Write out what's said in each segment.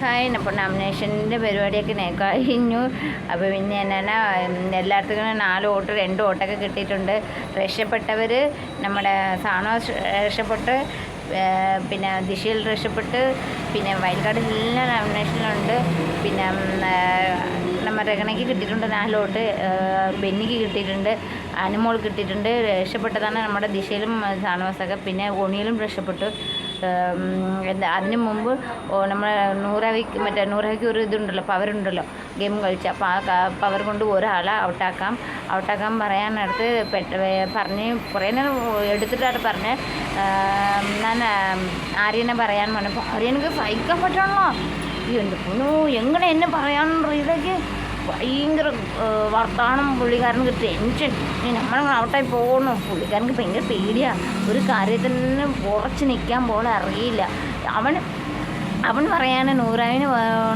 Hi അപ്പോൾ നോമിനേഷന്റെ പരിപാടിയൊക്കെ കഴിഞ്ഞു. അപ്പോൾ പിന്നെ എന്നാ എല്ലായിടത്തും നാല് വോട്ട് രണ്ട് വോട്ടൊക്കെ കിട്ടിയിട്ടുണ്ട്. രക്ഷപ്പെട്ടവർ നമ്മുടെ സാണോ രക്ഷപ്പെട്ട് പിന്നെ ദിശയിൽ രക്ഷപ്പെട്ട് പിന്നെ വയൽക്കാട് എല്ലാ നോമിനേഷനിലുണ്ട് പിന്നെ നമ്മുടെ രഗണയ്ക്ക് കിട്ടിയിട്ടുണ്ട് നാല് വോട്ട് ബെന്നിക്ക് കിട്ടിയിട്ടുണ്ട് അനുമോൾ കിട്ടിയിട്ടുണ്ട്. രക്ഷപ്പെട്ടതാണ് നമ്മുടെ ദിശയിലും സാണവാസൊക്കെ പിന്നെ ഒണിയിലും രക്ഷപ്പെട്ടു. എന്താ അതിന് മുമ്പ് ഓ നമ്മുടെ നൂറവിക്ക് മറ്റേ നൂറവിക്ക് ഒരു ഇതുണ്ടല്ലോ പവറുണ്ടല്ലോ ഗെയിം കളിച്ച്. അപ്പോൾ ആ പവർ കൊണ്ട് ഒരാളെ ഔട്ടാക്കാം. ഔട്ടാക്കാൻ പറയാനടുത്ത് പെട്ട പറഞ്ഞ് കുറേ നേരം എടുത്തിട്ടാണ് പറഞ്ഞ്. ഞാൻ ആര്യനെ പറയാൻ പറഞ്ഞപ്പോൾ ആര്യനക്ക് സഹിക്കാൻ പറ്റണല്ലോ. എന്റെ പൊന്നു എങ്ങനെ എന്നെ പറയാനുള്ള ഇതൊക്കെ? ഭയങ്കര വർത്താനം പുള്ളിക്കാരനക്ക് ടെൻഷൻ ഇനി നമ്മൾ ഔട്ടായി പോകണു പുള്ളിക്കാരനക്ക് ഭയങ്കര പേടിയാണ് ഒരു കാര്യത്തിന് ഉറച്ച് നിൽക്കാൻ പോലെ അറിയില്ല. അവൻ അവൻ പറയാനെ നൂറാവിന്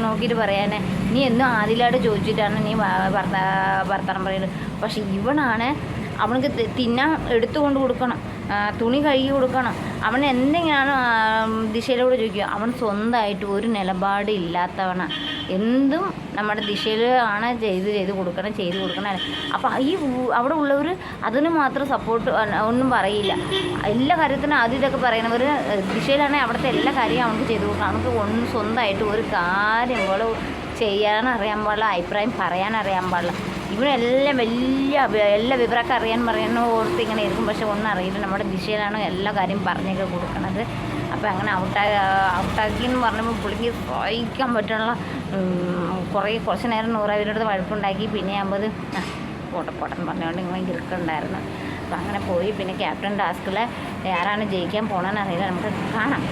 നോക്കിയിട്ട് പറയാനെ നീ എന്നും ആദിലായിട്ട് ചോദിച്ചിട്ടാണ് നീ ഭർത്താ ഭർത്താനം പറയുന്നത്. പക്ഷെ ഇവനാണ് അവനക്ക് തിന്നാൻ എടുത്തു കൊണ്ട് കൊടുക്കണം. തുണി കഴുകി കൊടുക്കണം. അവൻ എന്തെങ്കിലും ദിശയിലൂടെ ചോദിക്കുക. അവൻ സ്വന്തമായിട്ട് ഒരു നിലപാട് ഇല്ലാത്തവനാണ് എന്തും നമ്മുടെ ദിശയിൽ ആണ് ചെയ്ത് ചെയ്ത് കൊടുക്കണം ചെയ്ത് കൊടുക്കണം അപ്പോൾ ഈ അവിടെ ഉള്ളവർ അതിന് മാത്രം സപ്പോർട്ട് ഒന്നും പറയില്ല. എല്ലാ കാര്യത്തിനും ആദ്യം ഇതൊക്കെ പറയണവർ ദിശയിലാണെങ്കിൽ അവിടുത്തെ എല്ലാ കാര്യവും അവർക്ക് ചെയ്ത് കൊടുക്കണം. അവർക്ക് ഒന്നും സ്വന്തമായിട്ട് ഒരു കാര്യം പോലെ ചെയ്യാൻ അറിയാൻ പാടില്ല അഭിപ്രായം പറയാൻ അറിയാൻ പാടില്ല. ഇവരെല്ലാം വലിയ എല്ലാ വിവരമൊക്കെ അറിയാൻ പറയുന്ന ഓർത്ത് ഇങ്ങനെ ഇരിക്കും. പക്ഷെ ഒന്നും അറിയില്ല. നമ്മുടെ ദിശയിലാണ് എല്ലാ കാര്യം പറഞ്ഞൊക്കെ കൊടുക്കണത്. അപ്പോൾ അങ്ങനെ ഔട്ടാ ഔട്ടാക്കി എന്ന് പറഞ്ഞപ്പോൾ പുള്ളിക്ക് സഹിക്കാൻ പറ്റുള്ള കുറേ കുറച്ച് നേരം നൂറാവിനടുത്ത് വഴുപ്പുണ്ടാക്കി പിന്നെ ആകുമ്പോൾ ആ പോട്ടെ പോട്ടെന്ന് പറഞ്ഞുകൊണ്ട് ഇങ്ങനെ ഇരിക്കുന്നുണ്ടായിരുന്നു അപ്പോൾ അങ്ങനെ പോയി. പിന്നെ ക്യാപ്റ്റൻ ടാസ്കിൽ ആരാണ് ജയിക്കാൻ പോകണമെന്ന് അറിയില്ല. നമുക്ക് കാണാം.